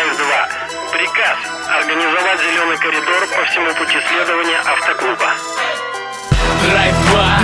М2. Приказ организовать зеленый коридор по всему пути следования автоклуба. Драйв 2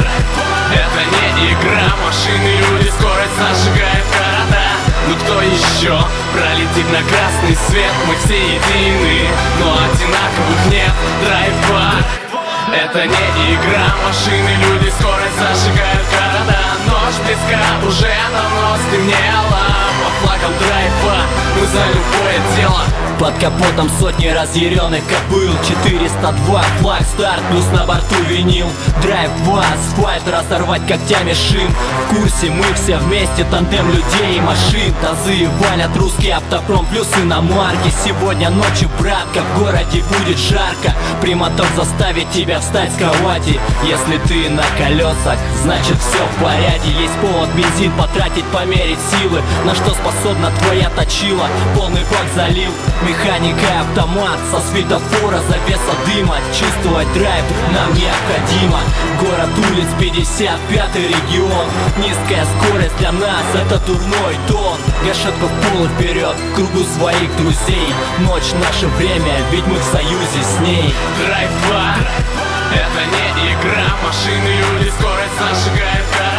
Это не игра, машины, люди, скорость зажигает города Ну кто еще пролетит на красный свет? Мы все едины, но одинаковых нет Драйв 2 Это не игра, машины, люди, скорость зажигают города Но Ночь близка, уже давно стемнело Под флагом Драйв 2 мы за любое дело. Под капотом сотни разъяренных кобыл 402 флаг старт плюс на борту винил. Драйв 2 асфальт разорвать когтями шин. В курсе мы все вместе тандем людей и машин. Тазы валят русский автопром плюс иномарки Сегодня ночью, братка, в городе будет жарко. Прямоток заставит тебя встать с кровати. Если ты на колесах, значит все в порядке Есть повод бензин потратить, померить силы. На что способна твоя точила? Полный бак залил. Механика автомат со светофора Завеса дыма. Чувствовать драйв нам необходимо. Город улиц 55 регион. Низкая скорость для нас это дурной тон. Гашетка в пол и вперед к кругу своих друзей. Ночь наше время, ведь мы в союзе с ней. Драйв 2 Это не игра, машины, люди, скорость зажигают города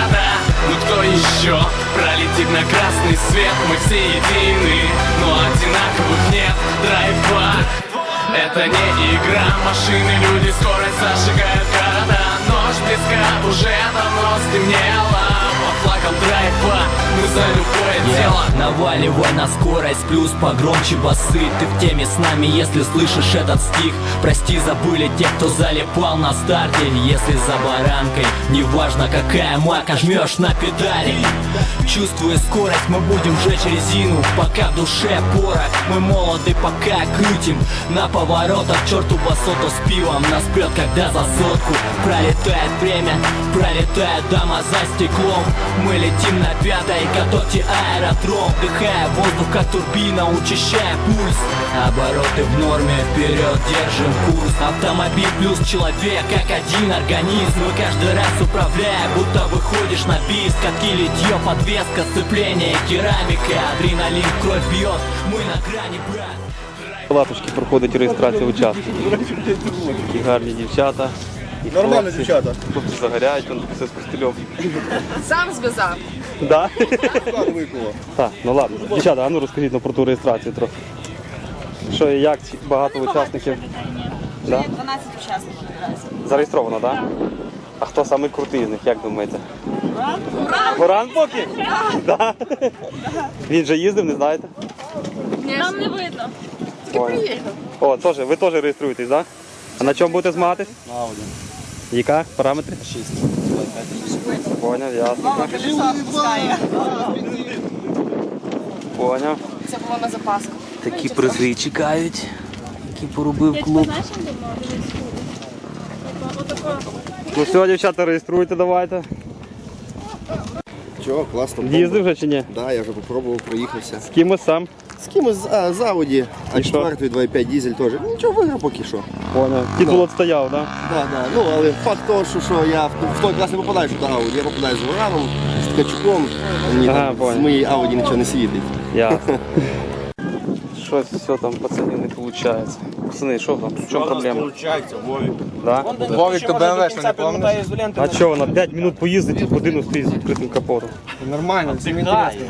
Ну кто еще? Пролетит на красный свет? Мы все едины, но одинаковых нет Драйв 2 Это не игра, машины, люди, скорость зажигают города. Ночь близка, уже давно стемнело. Под флагом Драйв 2 мы за любое дело Наваливай на скорость, плюс погромче басы. Ты в теме с нами, если слышишь этот стих. Прости, забыли те, кто залипал на старте. Если за баранкой, неважно какая мака Жмешь на педали. Чувствуя скорость, мы будем жечь резину. Пока в душе пора, мы молоды, пока крутим. На поворотах черту басоту с пивом. Нас прет, когда за сотку Пролетает время, пролетает дама за стеклом. Мы летим на пятой, готовьте аэродром Вдыхая воздух, как турбина, учащая пульс Обороты в норме, вперед держим курс Автомобиль плюс человек, как один организм И каждый раз управляя, будто выходишь на бис Катки, литье, подвеска, сцепление, керамика Адреналин, в кровь бьет, мы на грани, брат Латушки проходить реєстрація учасників. Такі гарні дівчата. І Нормально, дівчата. Хлопці загоряють, он все з костильом. Сам зв'язав. Да? Вклад виклало. Так, ну ладно. Дівчата, а ну розкажіть ну, про ту реєстрацію трохи. Що і як, ці- багато учасників. Да? 12 учасників наразі. Зареєстровано, так? Да? А хто самий крутий з них, як думаєте? Буран поки? Да. Він же їздив, не знаєте? Нам не видно. Понял. О, теж, ви теж реєструєтесь, так? Да? А на чому будете змагатись? На Ауді. Яка? Параметри? 6. Поняв, ясно. Поняв. Це було на запаску. Такі призи чекають, які поробив клуб Ну все, дівчата, реєструйте, давайте. Чого, класно. Їздив вже чи ні? Да, я вже попробував, проїхався. З кимось сам. З кимось а, з Ауді, а що? четвертий 2.5 дізель теж. Нічого виграв поки що. Поняв. Титул отстояв, так? Да, да. Ну, але факт того, що, що я в, в той клас не попадаю, що до Ауді. Я попадаю з Вораном, з Ткачуком. Мені Ага, там з понял. моєї Ауді нічого не світить. Ясно. Щось все там, пацанів, не виходить. Пацани, що там? В чому проблема? Да? Вовік то БМВ, що не помниш? А що, вона 5 минут поїздить, і годину стоїть з відкритим капотом. Нормально, всім інтересно.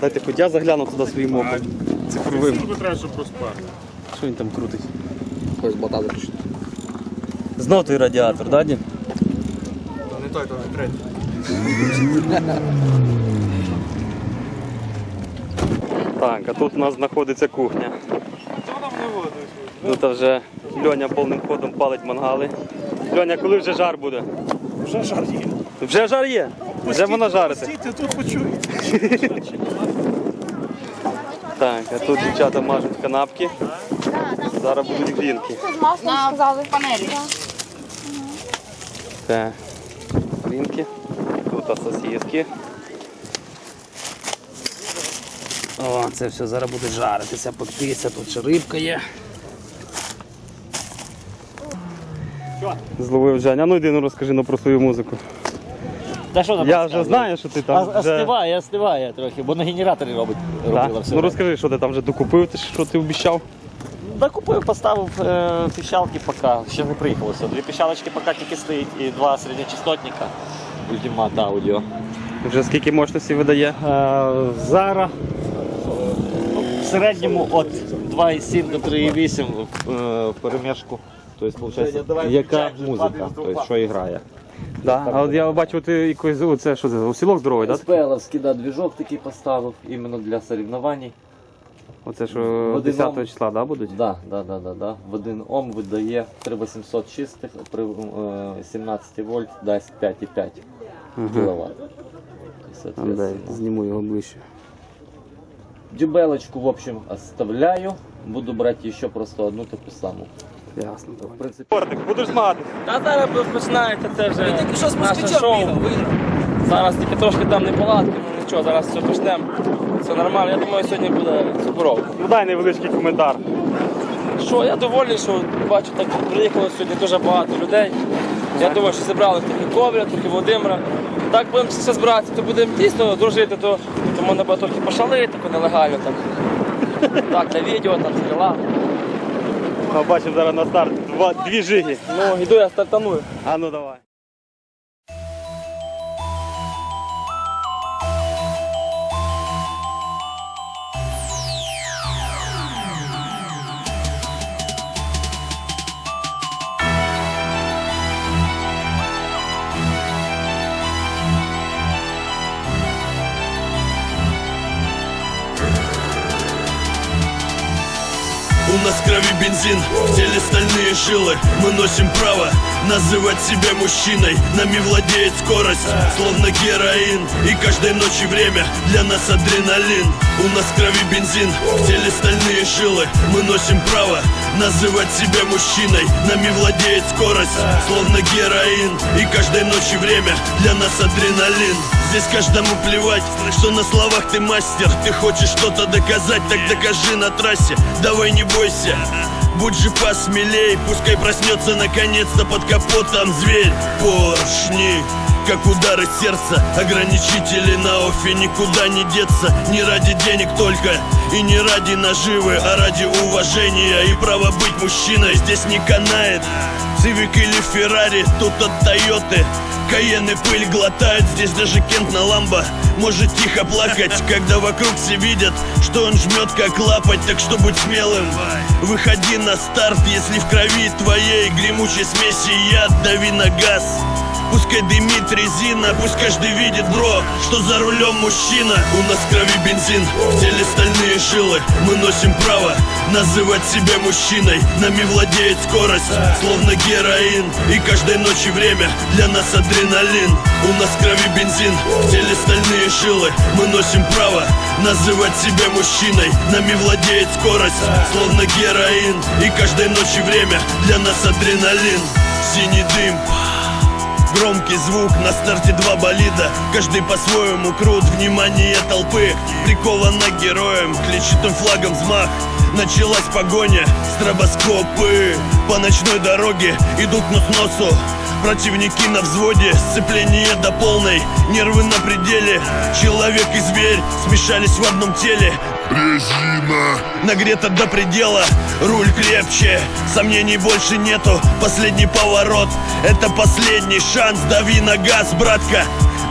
Дайте хоч я загляну туди своїм оком. Цифровим. Що він там крутить? Ось ботати пішли. Знов той радіатор, да, Дім? То не той, то не третій. Так, а тут у нас знаходиться кухня. Тут вже Льоня повним ходом палить мангали. Льоня, коли вже жар буде? Вже жар є. Вже жар є? Вже вона жарити. Стійте, тут почуєте. Так, а тут дівчата мажуть канапки. Зараз будуть грінки. На панелі. Так, грінки. Тут сосиски. О, це все зараз буде жаритися, пектися, тут ще рибка є. Зловив Женя. Ну йди, ну розкажи ну, про свою музику. Та що там Я вже знаю, що ти там. А, вже... остиває, остиває трохи, бо на генераторі робить, робила все. Ну розкажи, що ти там вже докупив, ти що ти обіцяв. Да купив, поставив е, піщалки поки, ще не приїхало все. Дві піщалочки поки тільки стоїть і два середньочастотника. Ультимат аудіо. Вже скільки мощності видає? Е, зараз ну, в середньому від 2,7 до 3,8 е, в перемішку. Тобто, виходить, яка музика, тобто, що грає. Да. А от я бачив, ти якось оце що це? Усілок здоровий, так? СПЛовський да, двіжок такий поставив іменно для соревнований. Оце що 10 числа, да, будуть? Да, да, да, да, да. В один Ом видає 3800 чистих, при е, 17 вольт дасть 5,5 кВт. Дай, зніму його ближче. Дюбелочку, в общем, оставляю. Буду брать еще просто одну таку саму. Ясно, В давай. принципі, Тортик, будеш змагатись? Та зараз починається це вже наше шоу. Зараз тільки трошки там неполадки, ну нічого, зараз все почнемо. Все нормально, я думаю, сьогодні буде суперово. Ну дай невеличкий коментар. Що, я довольний, що бачу, так приїхало сьогодні дуже багато людей. Я думаю, що зібрали трохи Ковля, трохи Володимира. Так будемо все збиратися, то будемо дійсно дружити, то, то можна буде трохи пошалити, тако нелегально там. Так, для відео, там стріла. Бачимо зараз на старт два, дві жиги. Ну, йду я стартаную. А ну давай. У нас крови бензин, в теле стальные жилы. Мы носим право называть себя мужчиной. Нами владеет скорость, словно героин. И каждой ночи время для нас адреналин. У нас крови бензин, в теле стальные жилы. Мы носим право называть себя мужчиной. Нами владеет скорость, словно героин. И каждой ночи время для нас адреналин. Здесь каждому плевать, что на словах ты мастер. Ты хочешь что-то доказать, так докажи на трассе. Давай не бойся, будь же посмелей. Пускай проснется наконец-то под капотом зверь. Поршни, как удары сердца. Ограничители на офе никуда не деться. Не ради денег только и не ради наживы А ради уважения. И права быть мужчиной Здесь не канает. Цивик или Феррари, тут от Тойоты. Каен пыль глотает, здесь даже Кент на ламбо. Может тихо плакать, когда вокруг все видят Что он жмет как лапать, так что будь смелым. Выходи на старт, если в крови твоей Гремучей смеси яд, дави на газ Пускай дымит резина, пусть каждый видит, бро Что за рулем мужчина. У нас в крови бензин, в теле стальные жилы. Мы носим право называть себя мужчиной. Нами владеет скорость, словно героин. И каждой ночи время для нас адреналин. У нас в крови бензин, в теле стальные жилы. Мы носим право называть себя мужчиной. Нами владеет скорость, словно героин. И каждой ночи время для нас адреналин. Синий дым, Громкий звук, на старте два болида. Каждый по-своему крут, внимание толпы. Приковано героем, клетчатым флагом взмах. Началась погоня, стробоскопы. По ночной дороге идут нос носу. Противники на взводе, сцепление до полной. Нервы на пределе, человек и зверь Смешались в одном теле Резина. Нагрета до предела, руль крепче. Сомнений больше нету, последний поворот. Это последний шанс, дави на газ, братка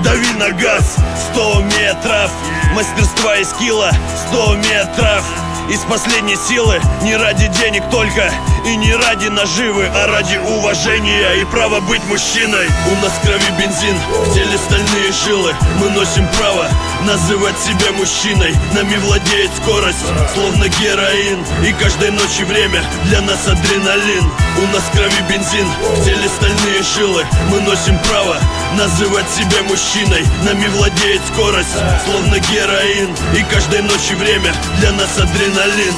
Дави на газ, 100 метров. Мастерства и скилла, 100 метров из последней силы Не ради денег только И не ради наживы А ради уважения и права быть мужчиной. У нас в крови бензин В теле стальные жилы. Мы носим право называть себя мужчиной. Нами владеет скорость Словно героин. И каждой ночи время для нас адреналин. У нас в крови бензин В теле стальные жилы. Мы носим право называть себя мужчиной. Нами владеет скорость Словно героин. И каждой ночи время для нас адреналин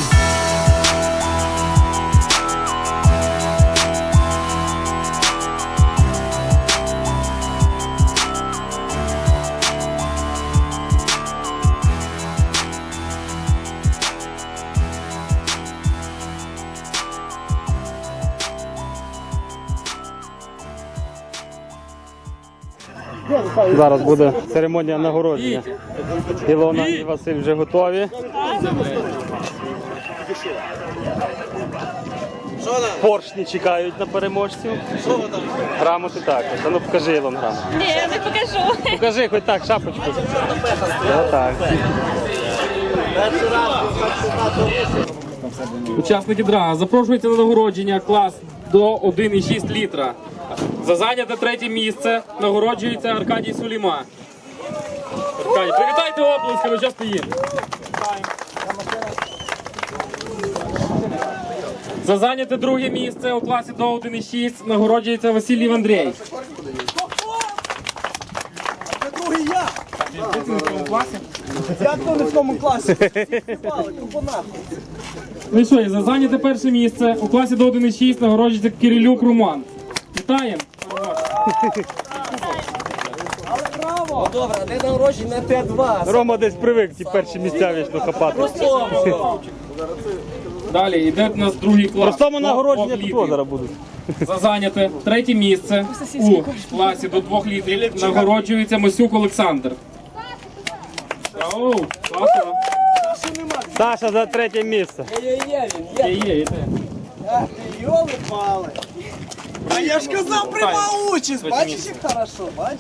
Зараз буде церемонія нагородження. Ілона і Василь вже готові. Поршні чекають на переможців. Грамоти так. А ну покажи Ілон грамоту. Ні, я не покажу. Покажи хоч так, шапочку. Отак. Учасники драга запрошуються на нагородження клас до 1,6 літра. За зайняте третє місце нагороджується Аркадій Суліма. Аркадій, привітайте оплесками, що стоїть. За зайняте друге місце у класі до 1,6 нагороджується Василій Андрій. Ну і що, і за зайняте перше місце у класі до 1,6 нагороджується Кирилюк Роман. Вітаємо! Рома десь привик ті перші місця вічно хапати. Далі йде у нас другий клас. Простому нагородження тут зараз будуть. За зайняте третє місце у класі до 2 літрів нагороджується Масюк Олександр. Саша. Саша за третє місце. Є, є, йде. А я ж казав, приймав участь. Бачиш, як хорошо, бачиш?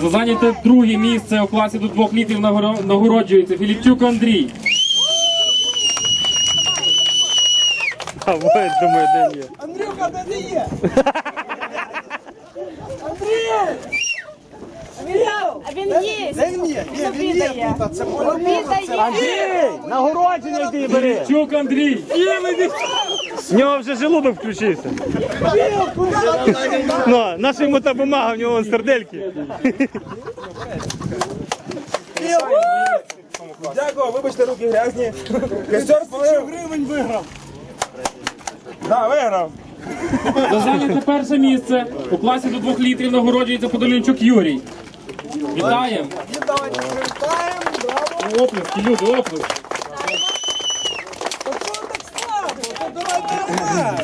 За зайняте друге місце у класі до 2 літрів нагороджується Філіпчук Андрій. Ви думаю, де є. Андрюха, де ти є? Андрій! А він є. Де він є? Ні, він є це по-любому. Андрій, нагородження йди бери. Філіпчук Андрій. В нього вже желудок включився. Ну, наша йому та бумага, в нього вон сердельки. Дякую, вибачте, руки грязні. Костер сплив. гривень виграв. Да, виграв. За зайняте перше місце у класі до 2 літрів нагороджується Подолінчук Юрій. Вітаємо! Давайте привітаємо, браво. Оплески, люди, оплески. Та чого так слабо? Та давай нормально.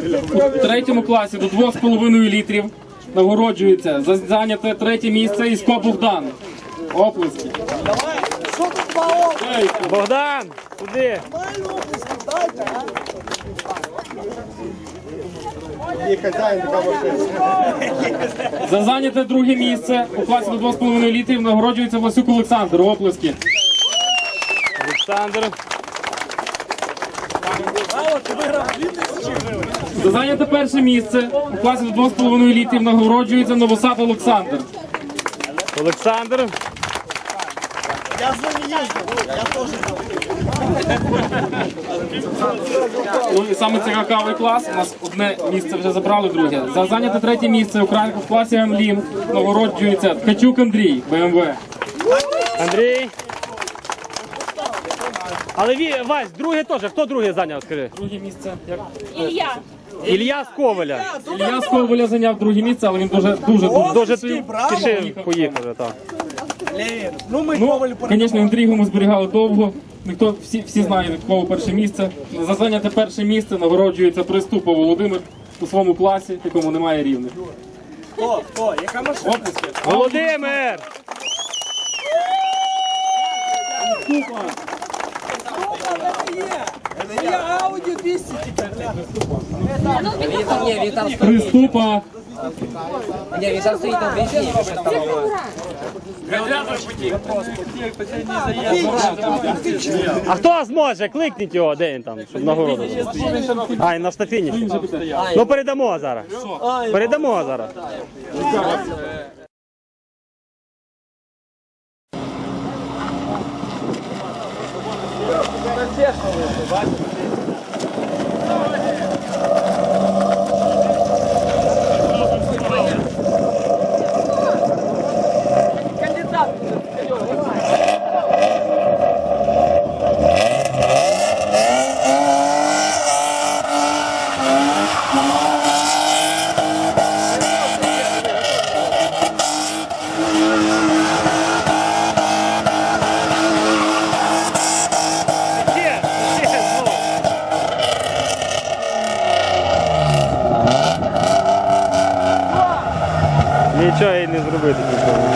В третьому класі до 2,5 літрів нагороджується за зайняте третє місце Ісько Богдан. Оплески. Богдан, а? За зайняте друге місце у класі до 2,5 літрів нагороджується Власюк Олександр. Оплески. Олександр. Ти виграв 2000 гривень. За зайняте перше місце у класі до 2,5 літрів нагороджується Новосад Олександр. Олександр. Я з ними їздив, я теж Ну і саме цікавий клас. У нас одне місце вже забрали, друге. За зайняте третє місце у кра- в класі М-Лім нагороджується Ткачук Андрій, БМВ. Андрій. Але Вась, друге теж. Хто другий зайняв, скажи? Друге місце. Як? Ілля. Ілля з Коваля. Ілля Сковаля зайняв друге місце, але він дуже дуже дуже. Дуже браво. пішив, поїхав вже так. Левін. Ну ми Ну, Коваль звісно, інтригу ми зберігали довго. Ніхто всі, всі знають, від кого перше місце. За зайняте перше місце нагороджується Приступов Володимир у своєму класі, якому немає рівних. Хто? Хто? Яка машина? Оплески. Володимир! Приступа. Де ти є? Це є Audi 200 тепер. ля. Приступа. А хто зможе? Кликніть його, де він там, щоб нагороду. А, і на штафіні. Ну передамо зараз. Передамо зараз. Не зробити